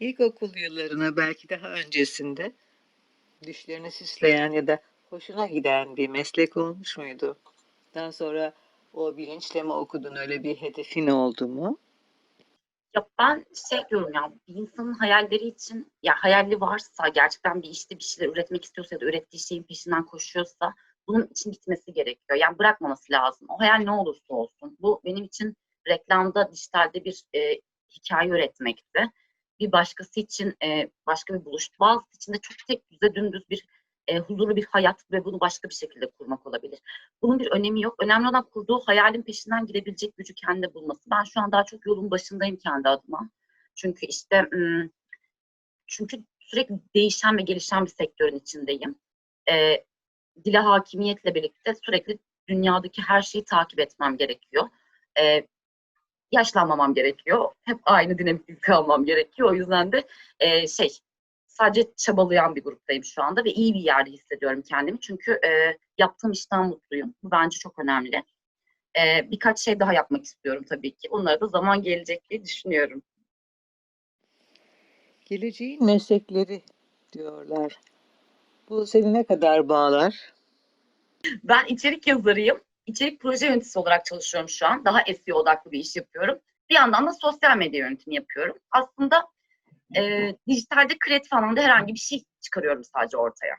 İlkokul yıllarına belki daha öncesinde düşlerini süsleyen ya da hoşuna giden bir meslek olmuş muydu? Daha sonra o bilinçle mi okudun öyle bir hedefin oldu mu? Ya ben şey diyorum ya bir insanın hayalleri için ya hayali varsa gerçekten bir işte bir şeyler üretmek istiyorsa ya da ürettiği şeyin peşinden koşuyorsa bunun için gitmesi gerekiyor. Yani bırakmaması lazım. O hayal ne olursa olsun. Bu benim için reklamda, dijitalde bir e, hikaye üretmekti. Bir başkası için e, başka bir buluş. Bazısı için de çok tek düze dümdüz bir e, huzurlu bir hayat ve bunu başka bir şekilde kurmak olabilir. Bunun bir önemi yok. Önemli olan kurduğu hayalin peşinden gidebilecek gücü kendi bulması. Ben şu an daha çok yolun başındayım kendi adıma. Çünkü işte çünkü sürekli değişen ve gelişen bir sektörün içindeyim. Ee, dile hakimiyetle birlikte sürekli dünyadaki her şeyi takip etmem gerekiyor. Ee, yaşlanmamam gerekiyor. Hep aynı dinamikte kalmam gerekiyor. O yüzden de e, şey sadece çabalayan bir gruptayım şu anda ve iyi bir yerde hissediyorum kendimi. Çünkü e, yaptığım işten mutluyum. Bu bence çok önemli. E, birkaç şey daha yapmak istiyorum tabii ki. Onlara da zaman gelecek diye düşünüyorum. Geleceğin meslekleri diyorlar. Bu seni ne kadar bağlar? Ben içerik yazarıyım. İçerik proje yöneticisi olarak çalışıyorum şu an. Daha SEO odaklı bir iş yapıyorum. Bir yandan da sosyal medya yönetimi yapıyorum. Aslında e, dijitalde kreatif anlamda herhangi bir şey çıkarıyorum sadece ortaya.